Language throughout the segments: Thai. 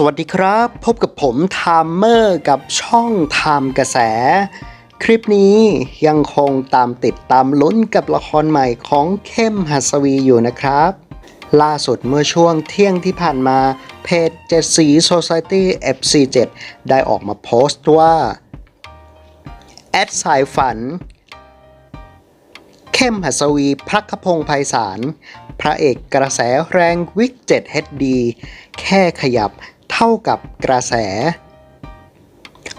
สวัสดีครับ พบกับผมไทม์เมอร์กับช่องไทม์กระแส คลิปนี้ยังคงตามติดตามลุ้นกับละครใหม่ของเข้มหัสวีอยู่นะครับ ล่าสุดเมื่อช่วงเที่ยงที่ผ่านมาเพจเจ็ดสี Society FC7 ได้ออกมาโพสต์ว่า แอดสายฝัน เข้มหัสวีพระคพงศ์ไพศาลพระเอกกระแสแรงวิก 7 HD แค่ขยับ เท่ากับกระแส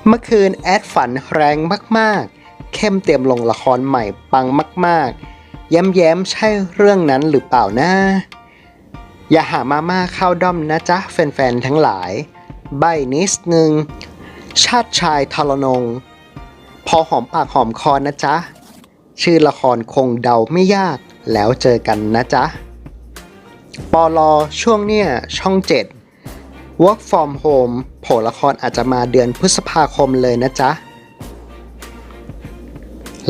เมื่อคืนแอดฝันแรงมากๆ เข้มเตรียมลงละครใหม่ปังมากๆ แย้มๆ ใช่เรื่องนั้นหรือเปล่านะอย่าหามาม่าเข้าด้อมนะจ๊ะแฟนๆ ทั้งหลาย ใบนิดนึง ชาติชายทรนง พอหอมปากหอมคอนะจ๊ะ ชื่อละครคงเดาไม่ยากแล้วเจอกันนะจ๊ะ ปอลอช่วงเนี้ยช่อง7 Work from home โผล่ละครอาจจะมาเดือนพฤษภาคมเลยนะจ๊ะ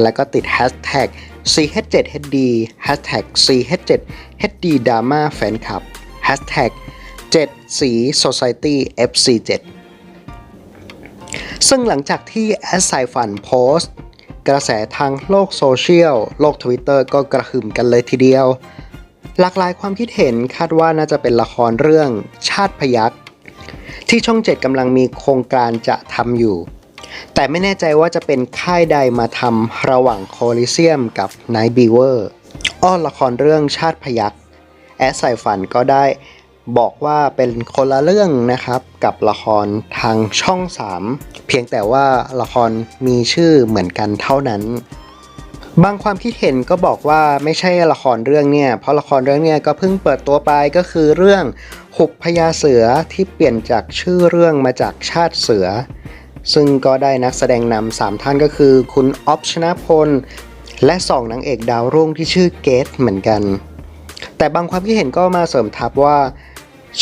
แล้วก็ติด Hashtag CH7HD Hashtag CH7HD Drama Fan Club Hashtag 7สี Society FC7 ซึ่งหลังจากที่แอสายฝันโพสต์กระแสทางโลกโซเชียล โลกทวิตเตอร์ก็กระหึ่มกันเลยทีเดียว หลากหลายความคิดเห็นคาดว่าน่าจะเป็นละครเรื่องชาติพยัก ที่ช่อง 7กำลังมีโครงการจะทำอยู่ แต่ไม่แน่ใจว่าจะเป็นค่ายใดมาทำระหว่างโคลิเซียมกับไนท์บีเวอร์อ้อละครเรื่องชาติพยักแอดใส่ฝันก็ได้บอกว่าเป็นคนละเรื่องนะครับกับละครทางช่อง 3 เพียงแต่ว่าละครมีชื่อเหมือนกันเท่านั้น บางความคิดเห็นก็บอกว่าไม่ใช่ละครเรื่องเนี่ย เพราะละครเรื่องเนี่ยก็เพิ่งเปิดตัวไปก็คือเรื่องหุบพญาเสือที่เปลี่ยนจากชื่อเรื่องมาจากชาติเสือ ซึ่งก็ได้นักแสดงนำสามท่านก็คือคุณอ๊อฟชนะพล และสองนางเอกดาวรุ่งที่ชื่อเกตเหมือนกัน แต่บางความคิดเห็นก็มาเสริมทับว่า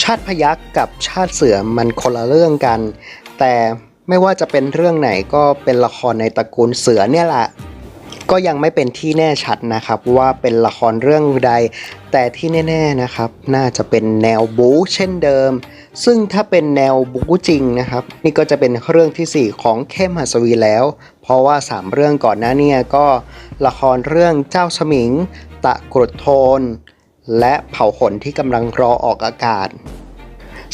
ชาติพยักษ์กับชาติเสือมันคนละเรื่องกัน แต่ไม่ว่าจะเป็นเรื่องไหนก็เป็นละครในตระกูลเสือเนี่ยแหละ ก็ยังไม่เป็นที่แน่ชัดนะครับว่าเป็นละครเรื่องใด แต่ที่แน่ๆนะครับ น่าจะเป็นแนวบู๊เช่นเดิม ซึ่งถ้าเป็นแนวบู๊จริงนะครับ นี่ก็จะเป็นเรื่องทีสี่4 ของเข้มหัสวีแล้ว เพราะว่า 3 เรื่องก่อนหน้าเนี้ก็ละครเรื่องเจ้าสมิง ตะกรุดโทน และเผาขนที่กำลังรอออกอากาศ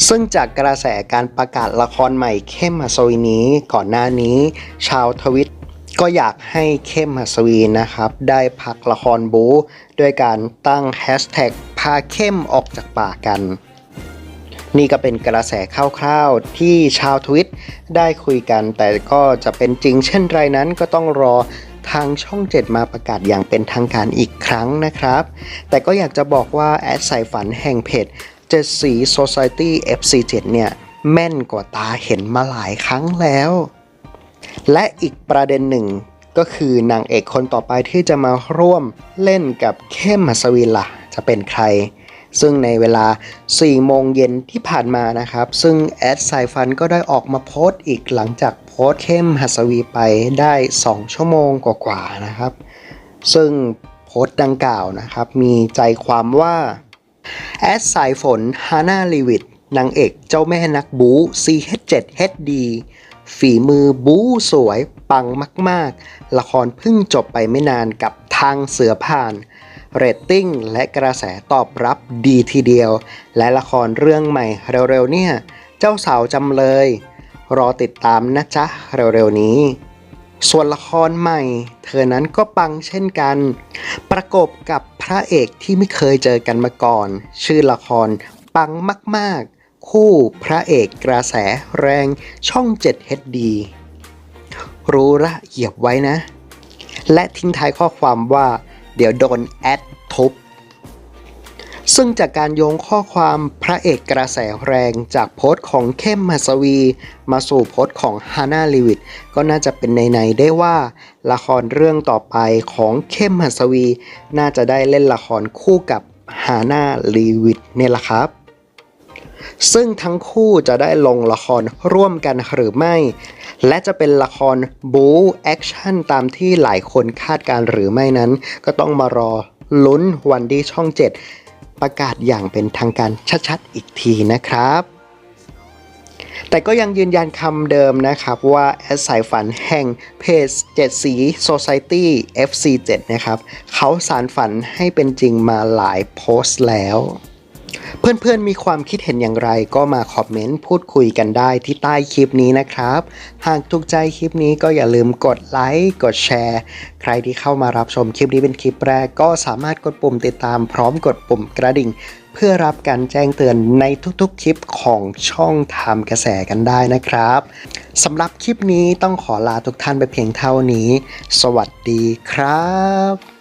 ซึ่งจากกระแสการประกาศละครใหม่เข้มหัสวีนี้ก่อนหน้านี้ ชาวทวิต ก็อยากให้เข้มหัสวีนะครับ ได้พักละครบู๊ด้วยการตั้งแฮชแท็กพาเข้มออกจากป่ากัน นี่ก็เป็นกระแสคร่าวๆที่ชาวทวิตได้คุยกัน แต่ก็จะเป็นจริงเช่นไรนั้นก็ต้องรอทางช่อง 7 มาประกาศอย่างเป็นทางการอีกครั้งนะครับ แต่ก็อยากจะบอกว่าแอดสายฝันแห่งเพจเจ็ดสี Society FC7 เนี่ย แม่นกว่าตาเห็นมาหลายครั้งแล้ว และอีกประเด็นหนึ่งก็คือนางเอกคนต่อไปที่จะมาร่วมเล่นกับเข้มมัสวินล่ะจะเป็นใคร ซึ่งในเวลา 4 โมงเย็นที่ผ่านมานะครับ ซึ่งแอดสายฟันก็ได้ออกมาโพสต์อีกหลังจากโพสต์เข้มหัสวีไปได้ 2 ชั่วโมงกว่าๆนะครับ ซึ่งโพสต์ดังกล่าวนะครับ มีใจความว่าแอดสายฝนฮาน่าลีวิต นางเอกเจ้าแม่นักบู CH7HD ฝีมือบู๊สวยปังมาก ๆ ละครเพิ่งจบไปไม่นานกับทางเสือผ่าน เรตติ้งและกระแสตอบรับดีทีเดียว และละครเรื่องใหม่เร็ว ๆ เนี่ย เจ้าสาวจำเลย รอติดตามนะจ๊ะ เร็ว ๆ นี้ส่วนละครใหม่ เธอนั้นก็ปังเช่นกัน ประกบกับพระเอกที่ไม่เคยเจอกันมาก่อน ชื่อละครปังมากๆ คู่พระเอกกระแสแรงช่อง 7 HD รู้ละเหยียบไว้นะ และทิ้งท้ายข้อความว่าเดี๋ยวโดนแอดทุบซึ่งจากการโยงข้อความพระเอกกระแสแรงจากโพสต์ของเข้มมัสวี มาสู่โพสต์ของฮาน่าลีวิตก็น่าจะเป็นในๆได้ว่า ละครเรื่องต่อไปของเข้มมัสวี น่าจะได้เล่นละครคู่กับฮาน่าลีวิตเนี่ยแหละครับ ซึ่งทั้งคู่จะได้ลงละครร่วมกันหรือไม่ และจะเป็นละครบู๊แอคชั่นตามที่หลายคนคาดการหรือไม่นั้น ก็ต้องมารอลุ้นวันที่ช่อง 7 ประกาศอย่างเป็นทางการชัดๆ อีกทีนะครับแต่ก็ยังยืนยันคำเดิมนะครับว่าแอดสายฝันแห่งเพจ7สี Society FC7 นะครับเขาสารฝันให้เป็นจริงมาหลายโพสต์แล้ว เพื่อนๆ มีความคิดเห็นอย่างไรก็มาคอมเมนต์พูดคุยกันได้ที่ใต้คลิปนี้นะครับ หากถูกใจคลิปนี้ก็อย่าลืมกดไลค์กดแชร์ ใครที่เข้ามารับชมคลิปนี้เป็นคลิปแรกก็สามารถกดปุ่มติดตามพร้อมกดปุ่มกระดิ่ง เพื่อรับการแจ้งเตือนในทุกๆ คลิปของช่องทำกระแสกันได้นะครับสำหรับคลิปนี้ต้องขอลาทุกท่านไปเพียงเท่านี้ สวัสดีครับ